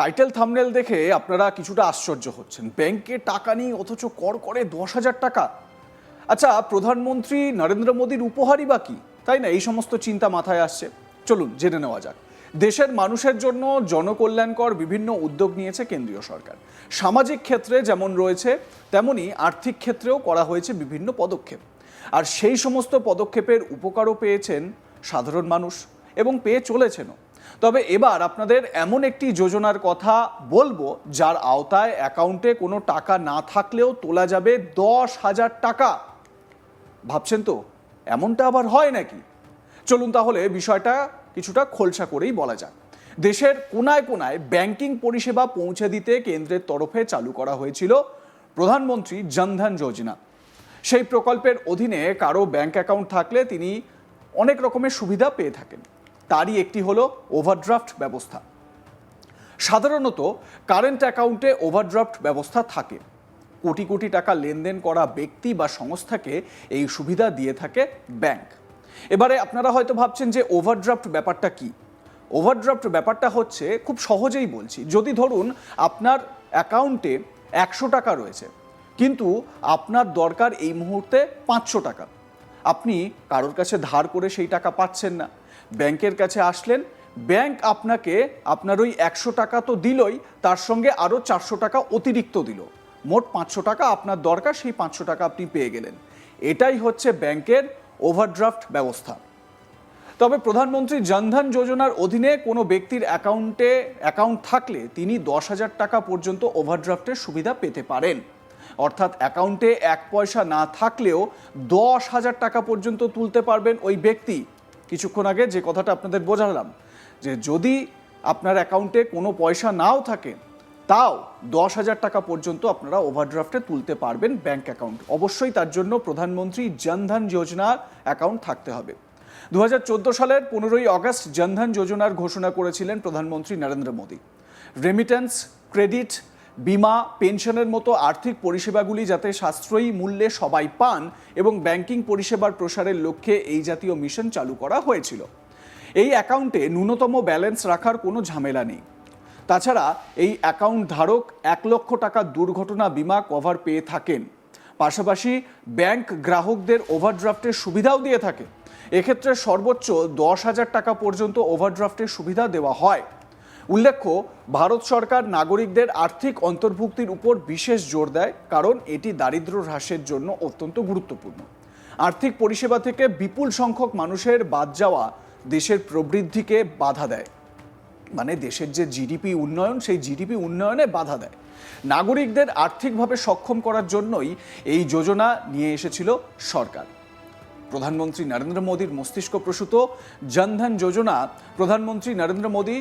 Title thumbnail দেখে আপনারা কিছুটা আশ্চর্য হচ্ছেন। ব্যাংকে টাকা নিয়ে অথচ কর করে দশ হাজার টাকা। আচ্ছা প্রধানমন্ত্রী নরেন্দ্র মোদীর উপহারই বা কি? তাই না? এই সমস্ত চিন্তা মাথায় আসছে। চলুন, জেনে নেওয়া যাক। দেশের মানুষের জন্য জনকল্যাণকর বিভিন্ন উদ্যোগ নিয়েছে কেন্দ্রীয় সরকার। সামাজিক ক্ষেত্রে যেমন রয়েছে, তেমনি আর্থিক ক্ষেত্রেও করা হয়েছে বিভিন্ন পদক্ষেপ। আর সেই সমস্ত পদক্ষেপের উপকারও পেয়েছেন সাধারণ মানুষ এবং পেয়ে চলেছেনও। তবে এবার আপনাদের এমন একটি যোজনার কথা বলব, যার আওতায় অ্যাকাউন্টে কোনো টাকা না থাকলেও তোলা যাবে দশ হাজার টাকা। ভাবছেন তো, এমনটা আবার হয় নাকি? চলুন তাহলে বিষয়টা কিছুটা খোলসা করেই বলা যাক। দেশের কোনায় কোনায় ব্যাংকিং পরিষেবা পৌঁছে দিতে কেন্দ্রের তরফে চালু করা হয়েছিল প্রধানমন্ত্রী জনধন যোজনা। সেই প্রকল্পের অধীনে কারও ব্যাংক অ্যাকাউন্ট থাকলে তিনি অনেক রকমের সুবিধা পেয়ে থাকেন। তারই একটি হলো ওভারড্রাফট ব্যবস্থা। সাধারণত কারেন্ট অ্যাকাউন্টে ওভারড্রাফট ব্যবস্থা থাকে। কোটি কোটি টাকা লেনদেন করা ব্যক্তি বা সংস্থাকে এই সুবিধা দিয়ে থাকে ব্যাংক এবারে আপনারা হয়তো ভাবছেন যে ওভারড্রাফট ব্যাপারটা কি? ওভারড্রাফট ব্যাপারটা হচ্ছে, খুব সহজেই বলছি, যদি ধরুন আপনার অ্যাকাউন্টে একশো টাকা রয়েছে, কিন্তু আপনার দরকার এই মুহূর্তে পাঁচশো টাকা। আপনি কারোর কাছে ধার করে সেই টাকা পাচ্ছেন না। ব্যাংকের কাছে আসলেন। ব্যাংক আপনাকে আপনার ওই একশো টাকা তো দিলই, তার সঙ্গে আরও চারশো টাকা অতিরিক্ত দিল। মোট পাঁচশো টাকা আপনার দরকার, সেই পাঁচশো টাকা আপনি পেয়ে গেলেন। এটাই হচ্ছে ব্যাংকের ওভারড্রাফট ব্যবস্থা। তবে প্রধানমন্ত্রী জনধন যোজনার অধীনে কোনো ব্যক্তির অ্যাকাউন্টে, অ্যাকাউন্ট থাকলে তিনি দশ হাজার টাকা পর্যন্ত ওভারড্রাফটের সুবিধা পেতে পারেন। অর্থাৎ অ্যাকাউন্টে এক পয়সা না থাকলেও দশ হাজার টাকা পর্যন্ত তুলতে পারবেন ওই ব্যক্তি। কিছুক্ষণ আগে যে কথাটা আপনাদের বোঝালাম, যে যদি আপনার অ্যাকাউন্টে কোনো পয়সা নাও থাকে, তাও দশ হাজার টাকা পর্যন্ত আপনারা ওভারড্রাফটে তুলতে পারবেন ব্যাংক অ্যাকাউন্ট অবশ্যই তার জন্য প্রধানমন্ত্রী জনধন যোজনার অ্যাকাউন্ট থাকতে হবে। দু হাজার চোদ্দ সালের পনেরোই আগস্ট জনধন যোজনার ঘোষণা করেছিলেন প্রধানমন্ত্রী নরেন্দ্র মোদী। রেমিটেন্স ক্রেডিট বিমা, পেনশনের মতো আর্থিক পরিষেবাগুলি যাতে সাশ্রয়ী মূল্যে সবাই পান এবং ব্যাংকিং পরিষেবার প্রসারের লক্ষ্যে এই জাতীয় মিশন চালু করা হয়েছিল। এই অ্যাকাউন্টে ন্যূনতম ব্যালেন্স রাখার কোনো ঝামেলা নেই। তাছাড়া এই অ্যাকাউন্ট ধারক এক লক্ষ টাকা দুর্ঘটনা বিমা কভার পেয়ে থাকেন। পাশাপাশি ব্যাংক গ্রাহকদের ওভারড্রাফটের সুবিধাও দিয়ে থাকে। এক্ষেত্রে সর্বোচ্চ দশ হাজার টাকা পর্যন্ত ওভারড্রাফটের সুবিধা দেওয়া হয়। উল্লেখ্য, ভারত সরকার নাগরিকদের আর্থিক অন্তর্ভুক্তির উপর বিশেষ জোর দেয় কারণ এটি দারিদ্র্য হ্রাসের জন্য অত্যন্ত গুরুত্বপূর্ণ। আর্থিক পরিষেবা থেকে বিপুল সংখ্যক মানুষের বাদ যাওয়া দেশের প্রবৃদ্ধিকে বাধা দেয়। মানে দেশের যে জিডিপি উন্নয়ন, সেই জিডিপি উন্নয়নে বাধা দেয়। নাগরিকদের আর্থিকভাবে সক্ষম করার জন্যই এই যোজনা নিয়ে এসেছিল সরকার। প্রধানমন্ত্রী নরেন্দ্র মোদীর মস্তিষ্ক প্রসূত জনধন যোজনা প্রধানমন্ত্রী নরেন্দ্র মোদী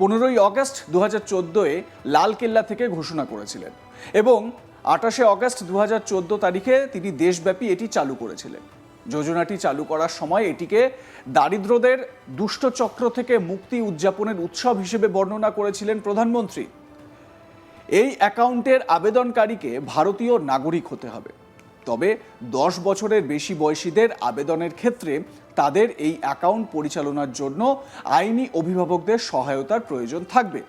পনেরোই অগস্ট দু হাজার চোদ্দোয় লালকেল্লা থেকে ঘোষণা করেছিলেন এবং আঠাশে অগস্ট দু হাজার চোদ্দ তারিখে তিনি দেশব্যাপী এটি চালু করেছিলেন। যোজনাটি চালু করার সময় এটিকে দারিদ্রদের দুষ্ট চক্র থেকে মুক্তি উদযাপনের উৎসব হিসেবে বর্ণনা করেছিলেন প্রধানমন্ত্রী। এই অ্যাকাউন্টের আবেদনকারীকে ভারতীয় নাগরিক হতে হবে। তবে দশ বছরের বেশি বয়সীদের আবেদনের ক্ষেত্রে তাদের এই অ্যাকাউন্ট পরিচালনার জন্য আইনি অভিভাবকদের সহায়তার প্রয়োজন থাকবে।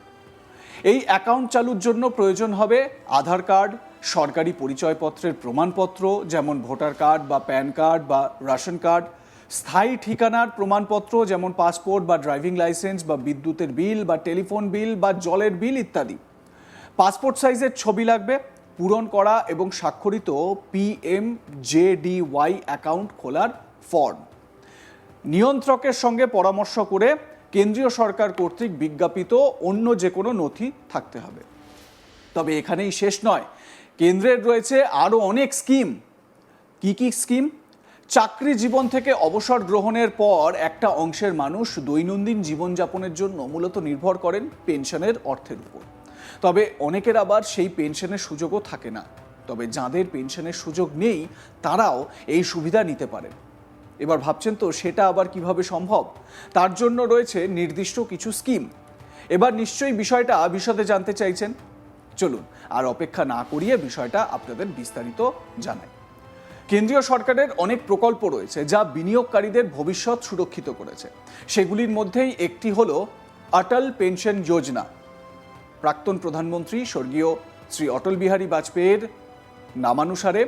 এই অ্যাকাউন্ট চালুর জন্য প্রয়োজন হবে আধার কার্ড, সরকারি পরিচয়পত্রের প্রমাণপত্র, যেমন ভোটার কার্ড বা প্যান কার্ড বা রেশন কার্ড, স্থায়ী ঠিকানার প্রমাণপত্র, যেমন পাসপোর্ট বা ড্রাইভিং লাইসেন্স বা বিদ্যুতের বিল বা টেলিফোন বিল বা জলের বিল ইত্যাদি। পাসপোর্ট সাইজের ছবি লাগবে পূরণ করা এবং স্বাক্ষরিত পিএম জেডিওয়াই অ্যাকাউন্ট খোলার ফর্ম। নিয়ন্ত্রকের সঙ্গে পরামর্শ করে কেন্দ্রীয় সরকার কর্তৃক বিজ্ঞাপিত অন্য যে কোনো নথি থাকতে হবে। তবে এখানেই শেষ নয়। কেন্দ্রের রয়েছে আরও অনেক স্কিম। কি কি স্কিম? চাকরি জীবন থেকে অবসর গ্রহণের পর একটা অংশের মানুষ দৈনন্দিন জীবনযাপনের জন্য মূলত নির্ভর করেন পেনশনের অর্থের উপর। তবে অনেকের আবার সেই পেনশনের সুযোগও থাকে না। তবে যাদের পেনশনের সুযোগ নেই, তারাও এই সুবিধা নিতে পারেন। এবার ভাবছেন তো সেটা আবার কীভাবে সম্ভব? তার জন্য রয়েছে নির্দিষ্ট কিছু স্কিম। এবার নিশ্চয়ই বিষয়টা বিশদে জানতে চাইছেন। চলুন, আর অপেক্ষা না করিয়ে বিষয়টা আপনাদের বিস্তারিত জানাই। কেন্দ্রীয় সরকারের অনেক প্রকল্প রয়েছে যা বিনিয়োগকারীদের ভবিষ্যৎ সুরক্ষিত করেছে। সেগুলির মধ্যেই একটি হলো, অটল পেনশন যোজনা। প্রাক্তন প্রধানমন্ত্রী স্বর্গীয় শ্রী অটল বিহারী বাজপেয়ীর নামানুসারে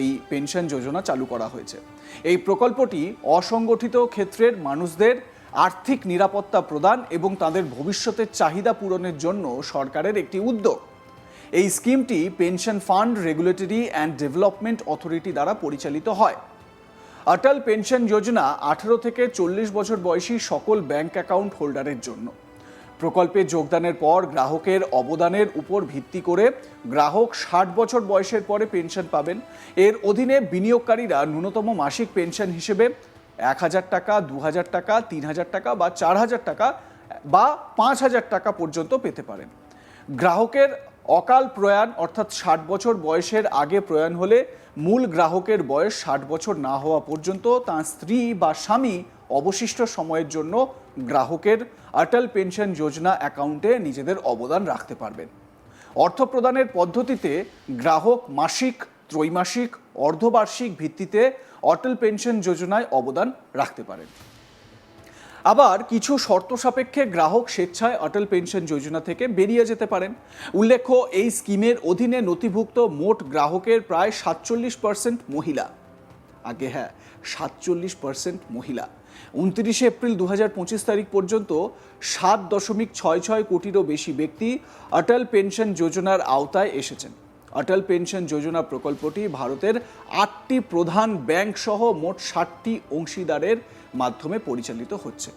এই পেনশন যোজনা চালু করা হয়েছে। এই প্রকল্পটি অসংগঠিত ক্ষেত্রের মানুষদের আর্থিক নিরাপত্তা প্রদান এবং তাদের ভবিষ্যতের চাহিদা পূরণের জন্য সরকারের একটি উদ্যোগ। এই স্কিমটি pension fund regulatory and development authority দ্বারা পরিচালিত হয়। অটল পেনশন যোজনা আঠারো থেকে চল্লিশ বছর বয়সী সকল ব্যাংক অ্যাকাউন্ট হোল্ডারের জন্য। প্রকল্পে যোগদানের পর গ্রাহকের অবদানের উপর ভিত্তি করে গ্রাহক ষাট বছর বয়সের পরে পেনশন পাবেন। এর অধীনে বিনিয়োগকারীরা ন্যূনতম মাসিক পেনশন হিসেবে এক হাজার টাকা, দু হাজার টাকা, তিন হাজার টাকা বা চার হাজার টাকা বা পাঁচ হাজার টাকা পর্যন্ত পেতে পারেন। গ্রাহকের অকাল প্রয়াণ অর্থাৎ ষাট বছর বয়সের আগে প্রয়াণ হলে মূল গ্রাহকের বয়স ষাট বছর না হওয়া পর্যন্ত তাঁর স্ত্রী বা স্বামী অবশিষ্ট সময়ের জন্য গ্রাহকের অটল পেনশন যোজনা অ্যাকাউন্টে নিজেদের অবদান রাখতে পারবেন। অর্থ প্রদানের পদ্ধতিতে গ্রাহক মাসিক, ত্রৈমাসিক, অর্ধবার্ষিক ভিত্তিতে অটল পেনশন যোজনায় অবদান রাখতে পারেন। আবার কিছু শর্ত সাপেক্ষে গ্রাহক স্বেচ্ছায় অটল পেনশন যোজনা থেকে বেরিয়ে যেতে পারেন। উল্লেখ্য, এই স্কিমের অধীনে নথিভুক্ত মোট গ্রাহকের প্রায় সাতচল্লিশ পার্সেন্ট মহিলা। আগে হ্যাঁ সাতচল্লিশ পার্সেন্ট মহিলা। উনত্রিশে এপ্রিল দু তারিখ পর্যন্ত সাত দশমিক ছয় ছয় কোটিরও বেশি ব্যক্তি অটল পেনশন যোজনার আওতায় এসেছেন। অটল পেনশন যোজনা প্রকল্পটি ভারতের আটটি প্রধান ব্যাংক সহ মোট ষাটটি অংশীদারের মাধ্যমে পরিচালিত হচ্ছে।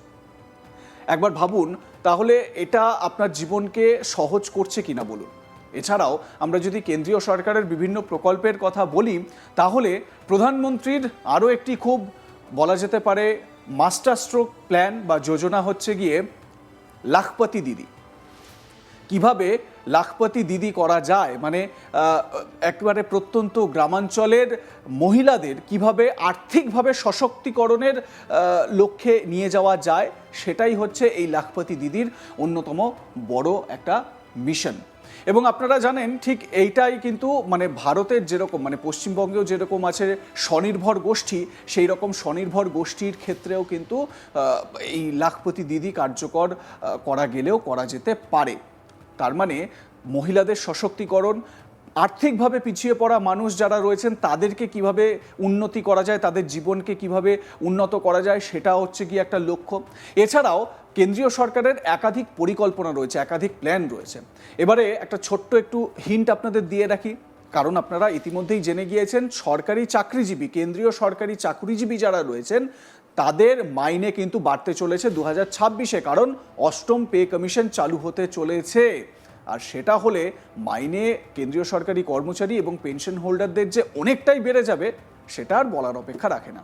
একবার ভাবুন, তাহলে এটা আপনার জীবনকে সহজ করছে কিনা বলুন। এছাড়াও আমরা যদি কেন্দ্রীয় সরকারের বিভিন্ন প্রকল্পের কথা বলি, তাহলে প্রধানমন্ত্রীর আরও একটি খুব বলা যেতে পারে মাস্টার স্ট্রোক প্ল্যান বা যোজনা হচ্ছে গিয়ে লাখপতি দিদি। কীভাবে লাখপতি দিদি করা যায়? মানে একেবারে প্রত্যন্ত গ্রামাঞ্চলের মহিলাদের কীভাবে আর্থিকভাবে সশক্তিকরণের লক্ষ্যে নিয়ে যাওয়া যায়? সেটাই হচ্ছে এই লাখপতি দিদির অন্যতম বড় একটা মিশন। এবং আপনারা জানেন ঠিক এইটাই কিন্তু মানে ভারতের যেরকম মানে পশ্চিমবঙ্গেও যেরকম আছে স্বনির্ভর গোষ্ঠী, সেই রকম স্বনির্ভর গোষ্ঠীর ক্ষেত্রেও কিন্তু এই লাখপতি দিদি কার্যকর করা গেলেও করা যেতে পারে। তার মানে মহিলাদের সশক্তিকরণ, আর্থিকভাবে পিছিয়ে পড়া মানুষ যারা রয়েছেন, তাদেরকে কীভাবে উন্নতি করা যায়, তাদের জীবনকে কীভাবে উন্নত করা যায়, সেটা হচ্ছে কি একটা লক্ষ্য। এছাড়াও কেন্দ্রীয় সরকারের একাধিক পরিকল্পনা রয়েছে, একাধিক প্ল্যান রয়েছে। এবারে একটা ছোট্ট একটু হিন্ট আপনাদের দিয়ে রাখি। কারণ আপনারা ইতিমধ্যেই জেনে গিয়েছেন, সরকারি চাকরিজীবী, কেন্দ্রীয় সরকারি চাকরিজীবী যারা রয়েছেন, তাদের মাইনে কিন্তু বাড়তে চলেছে দু হাজার ছাব্বিশে, কারণ অষ্টম পে কমিশন চালু হতে চলেছে। আর সেটা হলে মাইনে কেন্দ্রীয় সরকারি কর্মচারী এবং পেনশন হোল্ডারদের যে অনেকটাই বেড়ে যাবে, সেটা আর বলার অপেক্ষা রাখে না।